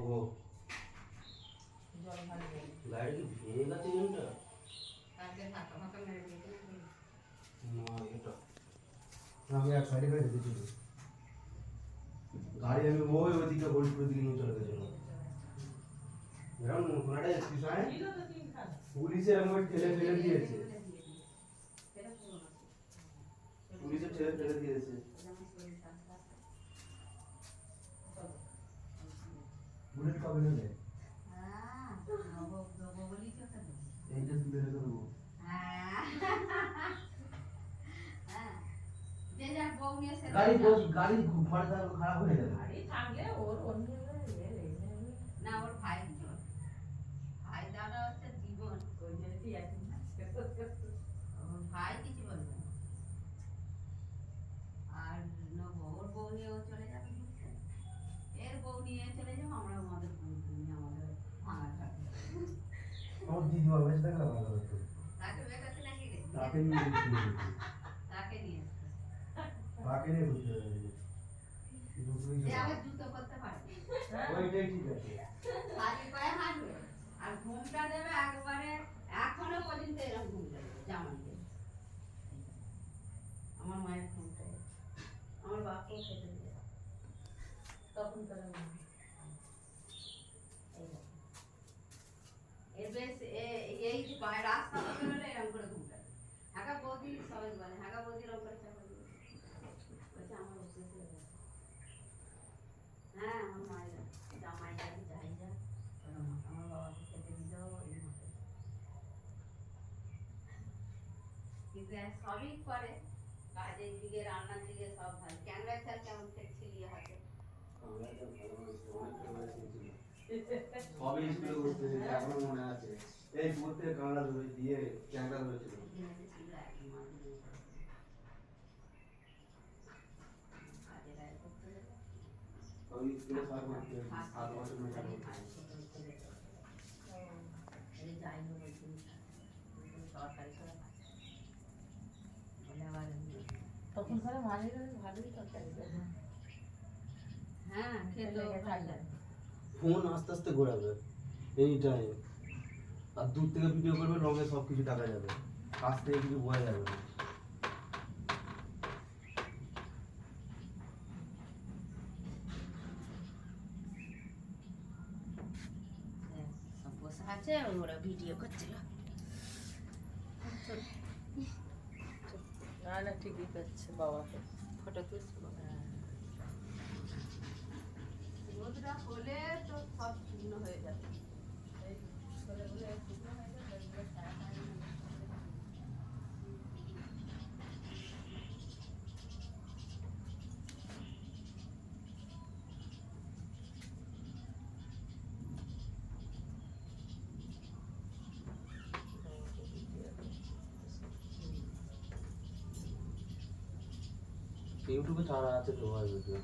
ও জল ভালো দেবে গাড়ি কি ভেঙে গেছে ইঞ্জিনটা কালকে ফাঁকা ফাঁকা মেরে দিয়েছে না এটা আমি এক সাইডে করে দিয়েছি গাড়ি আমি ওই ওইদিকে হরিপুরের দিকে নিয়ে চলে গেছিল এরকম কোনাটা এসছিস হ্যাঁ ছিল তো তিনখানা পুলিশে আমার ঠেলে ফেলে দিয়েছে সেটা পুরোনো পুলিশে ঠেলে ফেলে দিয়েছে কবে নেবে? নব নব বলি তো কেন এইটা তুলে রেখে দেবো যে যার বউ নিয়ে সে গাড়ি গাড়ি ঘরে থাকলে খারাপ হয়ে যাবে। গাড়ি থাকলে ওর অন্য না ওর হচ্ছে জীবন। ওই এখন ভাই কিছু বলবে আর নব ওর বউ নিয়ে ও চলে যাবে এর বউ নিয়ে চলে যাব আমরা আমার দিদিমা বেঁচে থাকলে ভালো হতো। তাকে নিয়ে তাকে নিয়ে তাকে নিয়ে করতে পারবে। হাঁটবে। আর ঘুমটা দেবে একবারে এখনও পর্যন্ত এরকম ঘুম দেবে জামাই আমার মায়ের ঘুমটা আমার বাপকেও খেতে দিবে। তখন তারা রাস্তা বলতে গেলে এরকম করে ঘুমটা দেবে হাঁকা বৌদি সবাই বলে হাঁকা বৌদি এরকম করে চাপা দিবে বলছে আমার অভ্যেস হয়ে গেছে হ্যাঁ আমার মায়ের জামাই যাই যাই যা ওরা মা- আমার বাবাকে খেতে দিয়ে যাও এই মতো কিন্তু এর সবই করে কাজের দিকে রান্নার দিকে সব ভালো ক্যাংরা চাল কেমন খেয়েছিলি হাতে সবই স্কুলে করতে এখনো মনে আছে এই করতে কাঁকড়া ধরে দিয়ে ক্যাংরা ধরেছিল দিনে ছিল একদম মাঝে দিয়ে সব। কাজে গায়ে করতে যেত। সবই স্কুলে সব করতে সাত বছর মেয়ে খালি করতে খালি খেতে উঠতে যেত। এই যাই হোক ওই জিনিস সরকারি করে খাচ্ছে। বলে আবার তখন করে মাঝে মাঝে ভালোই তরকারি দেয়। হ্যাঁ খেতেও লেগে ভালো থাকলে। লাগে। ফোন আস্তে আস্তে ঘোরাবে এনি টাইম আর দূর থেকে ভিডিও করবে লগে সব কিছু দেখা যাবে। কাছ থেকে কিছু বোঝা যাবে না। হ্যাঁ, আছে ওরা ভিডিও করছিল। না না ঠিকই করছে বাবাকে ফটো তুলছিল রোদটা হলে তো সব শুকনো হয়ে যাবে এই হলে হলে শুকনো হয়ে যাবে এগুলো ছায়া পায় না। ইউটিউবে ছাড়া আছে তো হয় ভিডিও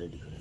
রেডি করে